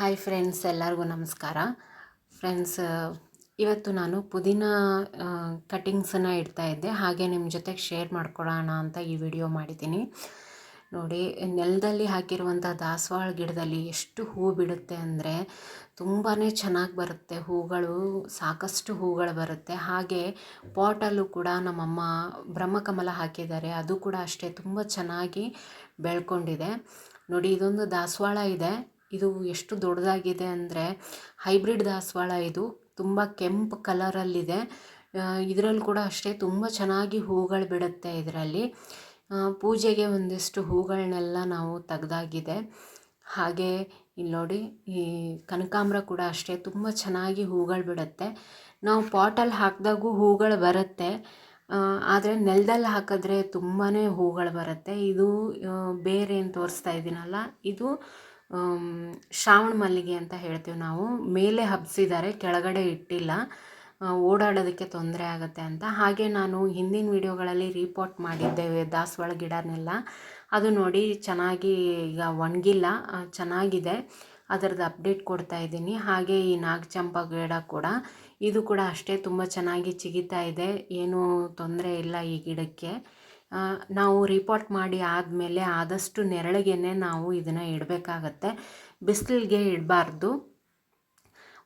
Hi friends ಎಲ್ಲರಿಗೂ ನಮಸ್ಕಾರ. Friends ಇವತ್ತು ನಾನು ಪುದೀನ ಕಟಿಂಗ್ಸನ್ನು ಇಡ್ತಾ ಇದ್ದೆ. ಹಾಗೆ ನಿಮ್ಮ ಜೊತೆಗೆ ಶೇರ್ ಮಾಡ್ಕೊಳ್ಳೋಣ ಅಂತ ಈ ವಿಡಿಯೋ ಮಾಡಿದ್ದೀನಿ. ನೋಡಿ, ನೆಲದಲ್ಲಿ ಹಾಕಿರುವಂಥ ದಾಸವಾಳ ಗಿಡದಲ್ಲಿ ಎಷ್ಟು ಹೂ ಬಿಡುತ್ತೆ ಅಂದರೆ ತುಂಬಾ ಚೆನ್ನಾಗಿ ಬರುತ್ತೆ. ಹೂಗಳು, ಸಾಕಷ್ಟು ಹೂಗಳು ಬರುತ್ತೆ. ಹಾಗೆ ಪಾಟಲ್ಲೂ ಕೂಡ ನಮ್ಮಮ್ಮ ಬ್ರಹ್ಮಕಮಲ ಹಾಕಿದ್ದಾರೆ. ಅದು ಕೂಡ ಅಷ್ಟೇ ತುಂಬ ಚೆನ್ನಾಗಿ ಬೆಳ್ಕೊಂಡಿದೆ. ನೋಡಿ, ಇದೊಂದು ದಾಸವಾಳ ಇದೆ. ಇದು ಎಷ್ಟು ದೊಡ್ಡದಾಗಿದೆ ಅಂದರೆ ಹೈಬ್ರಿಡ್ ದಾಸವಾಳ ಇದು. ತುಂಬ ಕೆಂಪು ಕಲರಲ್ಲಿದೆ ಇದರಲ್ಲಿ ಕೂಡ ಅಷ್ಟೇ ತುಂಬ ಚೆನ್ನಾಗಿ ಹೂಗಳು ಬಿಡುತ್ತೆ ಇದರಲ್ಲಿ. ಪೂಜೆಗೆ ಒಂದಿಷ್ಟು ಹೂಗಳನ್ನೆಲ್ಲ ನಾವು ತೆಗ್ದಾಗಿದೆ. ಹಾಗೆ ಇಲ್ಲಿ ನೋಡಿ, ಈ ಕನಕಾಂಬರ ಕೂಡ ಅಷ್ಟೇ ತುಂಬ ಚೆನ್ನಾಗಿ ಹೂಗಳು ಬಿಡುತ್ತೆ. ನಾವು ಪಾಟಲ್ಲಿ ಹಾಕಿದಾಗೂ ಹೂಗಳು ಬರುತ್ತೆ. ಆದರೆ ನೆಲದಲ್ಲಿ ಹಾಕಿದ್ರೆ ತುಂಬಾ ಹೂಗಳು ಬರುತ್ತೆ. ಇದು ಬೇರೆ ಏನು ತೋರಿಸ್ತಾ ಇದ್ದೀನಲ್ಲ ಇದು ಶ್ರಾವಣ ಮಲ್ಲಿಗೆ ಅಂತ ಹೇಳ್ತೀವಿ ನಾವು. ಮೇಲೆ ಹಬ್ಬಿಸಿದ್ದಾರೆ ಕೆಳಗಡೆ ಇಟ್ಟಿಲ್ಲ. ಓಡಾಡೋದಕ್ಕೆ ತೊಂದರೆ ಆಗುತ್ತೆ ಅಂತ. ಹಾಗೆ ನಾನು ಹಿಂದಿನ ವೀಡಿಯೋಗಳಲ್ಲಿ ರೀಪೋರ್ಟ್ ಮಾಡಿದ್ದೇವೆ ದಾಸವಾಳ ಗಿಡನೆಲ್ಲ. ಅದು ನೋಡಿ ಚೆನ್ನಾಗಿ ಈಗ ಒಣಗಿಲ್ಲ. ಚೆನ್ನಾಗಿದೆ. ಅದರದ್ದು ಅಪ್ಡೇಟ್ ಕೊಡ್ತಾ ಇದ್ದೀನಿ. ಹಾಗೆ ಈ ನಾಗಚಂಪ ಗಿಡ ಕೂಡ. ಇದು ಕೂಡ ಅಷ್ಟೇ ತುಂಬ ಚೆನ್ನಾಗಿ ಚಿಗಿತಾ ಇದೆ. ಏನೂ ತೊಂದರೆ ಇಲ್ಲ ಈ ಗಿಡಕ್ಕೆ. ನಾವು ರಿಪೋರ್ಟ್ ಮಾಡಿ ಆದಮೇಲೆ ಆದಷ್ಟು ನೆರಳಿಗೆ ನಾವು ಇದನ್ನು ಇಡಬೇಕಾಗತ್ತೆ. ಬಿಸಿಲಿಗೆ ಇಡಬಾರ್ದು.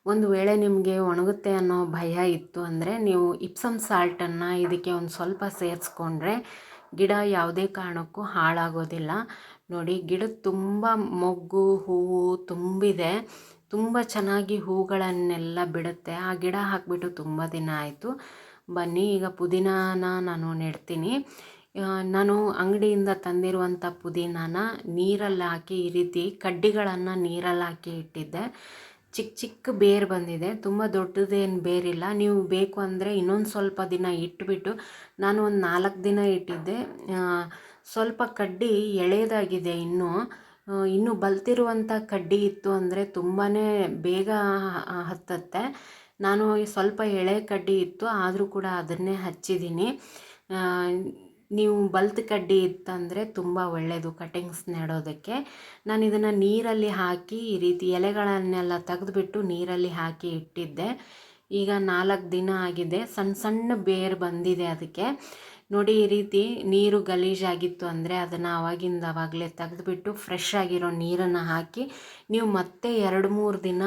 ಒಂದು ವೇಳೆ ನಿಮಗೆ ಒಣಗುತ್ತೆ ಅನ್ನೋ ಭಯ ಇತ್ತು ಅಂದರೆ ನೀವು ಇಪ್ಸಮ್ ಸಾಲ್ಟನ್ನು ಇದಕ್ಕೆ ಒಂದು ಸ್ವಲ್ಪ ಸೇರಿಸ್ಕೊಂಡ್ರೆ ಗಿಡ ಯಾವುದೇ ಕಾರಣಕ್ಕೂ ಹಾಳಾಗೋದಿಲ್ಲ. ನೋಡಿ ಗಿಡ ತುಂಬ ಮೊಗ್ಗು, ಹೂವು ತುಂಬಿದೆ. ತುಂಬ ಚೆನ್ನಾಗಿ ಹೂಗಳನ್ನೆಲ್ಲ ಬಿಡುತ್ತೆ. ಆ ಗಿಡ ಹಾಕಿಬಿಟ್ಟು ತುಂಬ ದಿನ ಆಯಿತು. ಬನ್ನಿ, ಈಗ ಪುದೀನಾನ ನಾನು ನೆಡ್ತೀನಿ. ನಾನು ಅಂಗಡಿಯಿಂದ ತಂದಿರುವಂಥ ಪುದೀನಾನ ನೀರಲ್ಲಿ ಹಾಕಿ ಈ ರೀತಿ ಕಡ್ಡಿಗಳನ್ನು ನೀರಲ್ಲಿ ಹಾಕಿ ಇಟ್ಟಿದ್ದೆ. ಚಿಕ್ಕ ಚಿಕ್ಕ ಬೇರು ಬಂದಿದೆ. ತುಂಬ ದೊಡ್ಡದೇನು ಬೇರಿಲ್ಲ. ನೀವು ಬೇಕು ಅಂದರೆ ಇನ್ನೊಂದು ಸ್ವಲ್ಪ ದಿನ ಇಟ್ಬಿಟ್ಟು ನಾನು ಒಂದು ನಾಲ್ಕು ದಿನ ಇಟ್ಟಿದ್ದೆ. ಸ್ವಲ್ಪ ಕಡ್ಡಿ ಎಳೆಯದಾಗಿದೆ ಇನ್ನೂ. ಇನ್ನೂ ಬಲ್ತಿರುವಂಥ ಕಡ್ಡಿ ಇತ್ತು ಅಂದರೆ ತುಂಬಾ ಬೇಗ ಹತ್ತತ್ತೆ. ನಾನು ಸ್ವಲ್ಪ ಎಳೆ ಕಡ್ಡಿ ಇತ್ತು, ಆದರೂ ಕೂಡ ಅದನ್ನೇ ಹಚ್ಚಿದ್ದೀನಿ. ನೀವು ಬಲ್ತ್ ಕಡ್ಡಿ ಇತ್ತಂದರೆ ತುಂಬ ಒಳ್ಳೆಯದು ಕಟಿಂಗ್ಸ್ ನೆಡೋದಕ್ಕೆ. ನಾನು ಇದನ್ನು ನೀರಲ್ಲಿ ಹಾಕಿ ಈ ರೀತಿ ಎಲೆಗಳನ್ನೆಲ್ಲ ತೆಗೆದುಬಿಟ್ಟು ನೀರಲ್ಲಿ ಹಾಕಿ ಇಟ್ಟಿದ್ದೆ. ಈಗ ನಾಲ್ಕು ದಿನ ಆಗಿದೆ. ಸಣ್ಣ ಸಣ್ಣ ಬೇರು ಬಂದಿದೆ ಅದಕ್ಕೆ. ನೋಡಿ ಈ ರೀತಿ ನೀರು ಗಲೀಜಾಗಿತ್ತು ಅಂದರೆ ಅದನ್ನು ಅವಾಗಿಂದ ಆವಾಗಲೇ ತೆಗೆದುಬಿಟ್ಟು ಫ್ರೆಶ್ ಆಗಿರೋ ನೀರನ್ನು ಹಾಕಿ ನೀವು ಮತ್ತೆ ಎರಡು ಮೂರು ದಿನ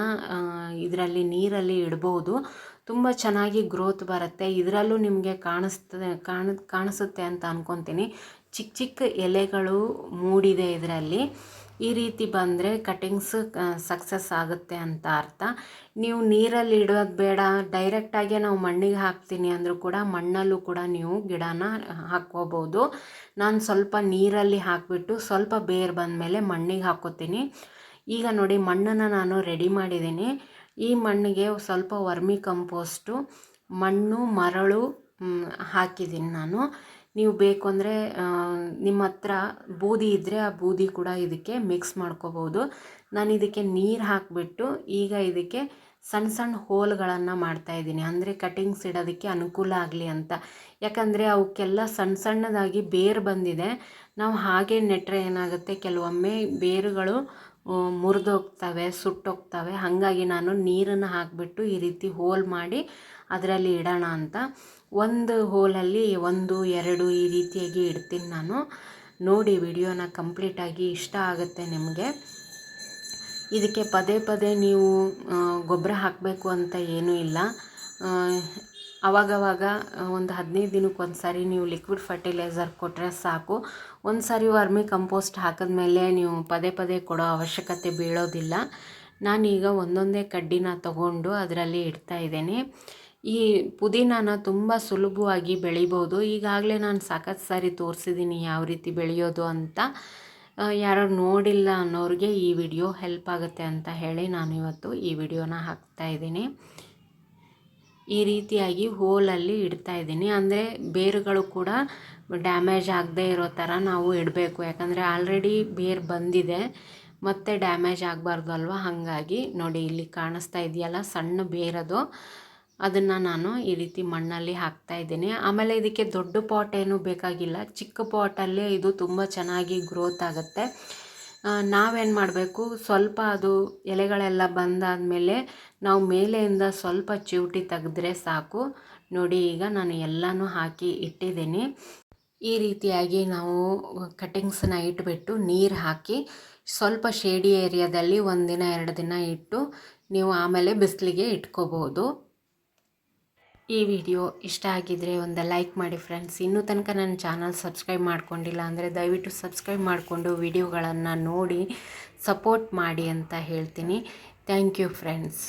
ಇದರಲ್ಲಿ ನೀರಲ್ಲಿ ಇಡ್ಬೋದು. ತುಂಬ ಚೆನ್ನಾಗಿ ಗ್ರೋತ್ ಬರುತ್ತೆ. ಇದರಲ್ಲೂ ನಿಮಗೆ ಕಾಣಿಸ್ತದೆ ಕಾಣ, ಕಾಣಿಸುತ್ತೆ ಅಂತ ಅಂದ್ಕೊತೀನಿ ಚಿಕ್ಕ ಚಿಕ್ಕ ಎಲೆಗಳು ಮೂಡಿದೆ ಇದರಲ್ಲಿ. ಈ ರೀತಿ ಬಂದರೆ ಕಟಿಂಗ್ಸ್ ಸಕ್ಸಸ್ ಆಗುತ್ತೆ ಅಂತ ಅರ್ಥ. ನೀವು ನೀರಲ್ಲಿ ಇಡೋದು ಬೇಡ ಡೈರೆಕ್ಟಾಗೆ ನಾವು ಮಣ್ಣಿಗೆ ಹಾಕ್ತೀನಿ ಅಂದರೂ ಕೂಡ ಮಣ್ಣಲ್ಲೂ ಕೂಡ ನೀವು ಗಿಡನ ಹಾಕ್ಕೋಬೋದು. ನಾನು ಸ್ವಲ್ಪ ನೀರಲ್ಲಿ ಹಾಕಿಬಿಟ್ಟು ಸ್ವಲ್ಪ ಬೇರು ಬಂದಮೇಲೆ ಮಣ್ಣಿಗೆ ಹಾಕೋತೀನಿ. ಈಗ ನೋಡಿ ಮಣ್ಣನ್ನು ನಾನು ರೆಡಿ ಮಾಡಿದ್ದೀನಿ. ಈ ಮಣ್ಣಿಗೆ ಸ್ವಲ್ಪ ವರ್ಮಿ ಕಂಪೋಸ್ಟು ಮಣ್ಣು, ಮರಳು ಹಾಕಿದ್ದೀನಿ ನಾನು. ನೀವು ಬೇಕು ಅಂದರೆ ನಿಮ್ಮ ಹತ್ರ ಬೂದಿ ಇದ್ದರೆ ಆ ಬೂದಿ ಕೂಡ ಇದಕ್ಕೆ ಮಿಕ್ಸ್ ಮಾಡ್ಕೋಬೋದು. ನಾನು ಇದಕ್ಕೆ ನೀರು ಹಾಕಿಬಿಟ್ಟು ಈಗ ಇದಕ್ಕೆ ಸಣ್ಣ ಸಣ್ಣ ಹೋಲ್ಗಳನ್ನು ಮಾಡ್ತಾಯಿದ್ದೀನಿ ಅಂದರೆ ಕಟಿಂಗ್ಸ್ ಇಡೋದಕ್ಕೆ ಅನುಕೂಲ ಆಗಲಿ ಅಂತ. ಯಾಕಂದರೆ ಅವಕ್ಕೆಲ್ಲ ಸಣ್ಣ ಸಣ್ಣದಾಗಿ ಬೇರು ಬಂದಿದೆ. ನಾವು ಹಾಗೆ ನೆಟ್ಟರೆ ಏನಾಗುತ್ತೆ, ಕೆಲವೊಮ್ಮೆ ಬೇರುಗಳು ಮುರಿದೋಗ್ತವೆ, ಸುಟ್ಟೋಗ್ತವೆ. ಹಾಗಾಗಿ ನಾನು ನೀರನ್ನು ಹಾಕಿಬಿಟ್ಟು ಈ ರೀತಿ ಹೋಲ್ ಮಾಡಿ ಅದರಲ್ಲಿ ಇಡೋಣ ಅಂತ. ಒಂದು ಹೋಲಲ್ಲಿ ಒಂದು, ಎರಡು ಈ ರೀತಿಯಾಗಿ ಇಡ್ತೀನಿ ನಾನು. ನೋಡಿ ವಿಡಿಯೋನ ಕಂಪ್ಲೀಟಾಗಿ ಇಷ್ಟ ಆಗುತ್ತೆ ನಿಮಗೆ. ಇದಕ್ಕೆ ಪದೇ ಪದೇ ನೀವು ಗೊಬ್ಬರ ಹಾಕಬೇಕು ಅಂತ ಏನೂ ಇಲ್ಲ. ಅವಾಗವಾಗ ಒಂದು ಹದಿನೈದು ದಿನಕ್ಕೆ ಒಂದು ಸಾರಿ ನೀವು ಲಿಕ್ವಿಡ್ ಫರ್ಟಿಲೈಸರ್ ಕೊಟ್ಟರೆ ಸಾಕು. ಒಂದು ಸಾರಿ ವರ್ಮಿ ಕಂಪೋಸ್ಟ್ ಹಾಕಿದ್ಮೇಲೆ ನೀವು ಪದೇ ಪದೇ ಕೊಡೋ ಅವಶ್ಯಕತೆ ಬೀಳೋದಿಲ್ಲ. ನಾನೀಗ ಒಂದೊಂದೇ ಕಡ್ಡಿನ ತಗೊಂಡು ಅದರಲ್ಲಿ ಇಡ್ತಾ ಇದ್ದೇನೆ. ಈ ಪುದೀನಾನ ತುಂಬ ಸುಲಭವಾಗಿ ಬೆಳಿಬೋದು. ಈಗಾಗಲೇ ನಾನು ಸಾಕಷ್ಟು ಸಾರಿ ತೋರಿಸಿದ್ದೀನಿ ಯಾವ ರೀತಿ ಬೆಳೆಯೋದು ಅಂತ. ಯಾರೋ ನೋಡಿಲ್ಲ ಅನ್ನೋರಿಗೆ ಈ ವಿಡಿಯೋ ಹೆಲ್ಪ್ ಆಗುತ್ತೆ ಅಂತ ಹೇಳಿ ನಾನು ಇವತ್ತು ಈ ವಿಡಿಯೋನ ಹಾಕ್ತಾಯಿದ್ದೀನಿ ಈ ರೀತಿಯಾಗಿ ಹೋಲಲ್ಲಿ ಇಡ್ತಾ ಇದ್ದೀನಿ. ಅಂದರೆ ಬೇರುಗಳು ಕೂಡ ಡ್ಯಾಮೇಜ್ ಆಗದೇ ಇರೋ ಥರ ನಾವು ಇಡಬೇಕು. ಯಾಕಂದರೆ ಆಲ್ರೆಡಿ ಬೇರು ಬಂದಿದೆ. ಮತ್ತೆ ಡ್ಯಾಮೇಜ್ ಆಗಬಾರ್ದು ಅಲ್ವಾ? ಹಾಗಾಗಿ ನೋಡಿ, ಇಲ್ಲಿ ಕಾಣಿಸ್ತಾ ಇದೆಯಲ್ಲ ಸಣ್ಣ ಬೇರದು. ಅದನ್ನು ನಾನು ಈ ರೀತಿ ಮಣ್ಣಲ್ಲಿ ಹಾಕ್ತಾ ಇದ್ದೀನಿ. ಆಮೇಲೆ ಇದಕ್ಕೆ ದೊಡ್ಡ ಪಾಟ್ ಏನೂ ಬೇಕಾಗಿಲ್ಲ. ಚಿಕ್ಕ ಪಾಟಲ್ಲೇ ಇದು ತುಂಬ ಚೆನ್ನಾಗಿ ಗ್ರೋತ್ ಆಗುತ್ತೆ. ನಾವೇನು ಮಾಡಬೇಕು? ಸ್ವಲ್ಪ ಅದು ಎಲೆಗಳೆಲ್ಲ ಬಂದಾದಮೇಲೆ ನಾವು ಮೇಲೆಯಿಂದ ಸ್ವಲ್ಪ ಚಿವುಟಿ ತೆಗೆದ್ರೆ ಸಾಕು. ನೋಡಿ, ಈಗ ನಾನು ಎಲ್ಲನೂ ಹಾಕಿ ಇಟ್ಟಿದ್ದೀನಿ. ಈ ರೀತಿಯಾಗಿ ನಾವು ಕಟಿಂಗ್ಸನ್ನ ಇಟ್ಬಿಟ್ಟು ನೀರು ಹಾಕಿ ಸ್ವಲ್ಪ ಶೇಡಿ ಏರಿಯಾದಲ್ಲಿ ಒಂದಿನ, ಎರಡು ದಿನ ಇಟ್ಟು ನೀವು ಆಮೇಲೆ ಬಿಸಿಲಿಗೆ ಇಟ್ಕೋಬೋದು. ಈ ವಿಡಿಯೋ ಇಷ್ಟ ಆಗಿದ್ದರೆ ಒಂದು ಲೈಕ್ ಮಾಡಿ ಫ್ರೆಂಡ್ಸ್ ಇನ್ನೂ ತನಕ ನನ್ನ ಚಾನಲ್ ಸಬ್ಸ್ಕ್ರೈಬ್ ಮಾಡ್ಕೊಂಡಿಲ್ಲ ಅಂದರೆ ದಯವಿಟ್ಟು ಸಬ್ಸ್ಕ್ರೈಬ್ ಮಾಡಿಕೊಂಡು ವಿಡಿಯೋಗಳನ್ನು ನೋಡಿ ಸಪೋರ್ಟ್ ಮಾಡಿ ಅಂತ ಹೇಳ್ತೀನಿ. Thank you friends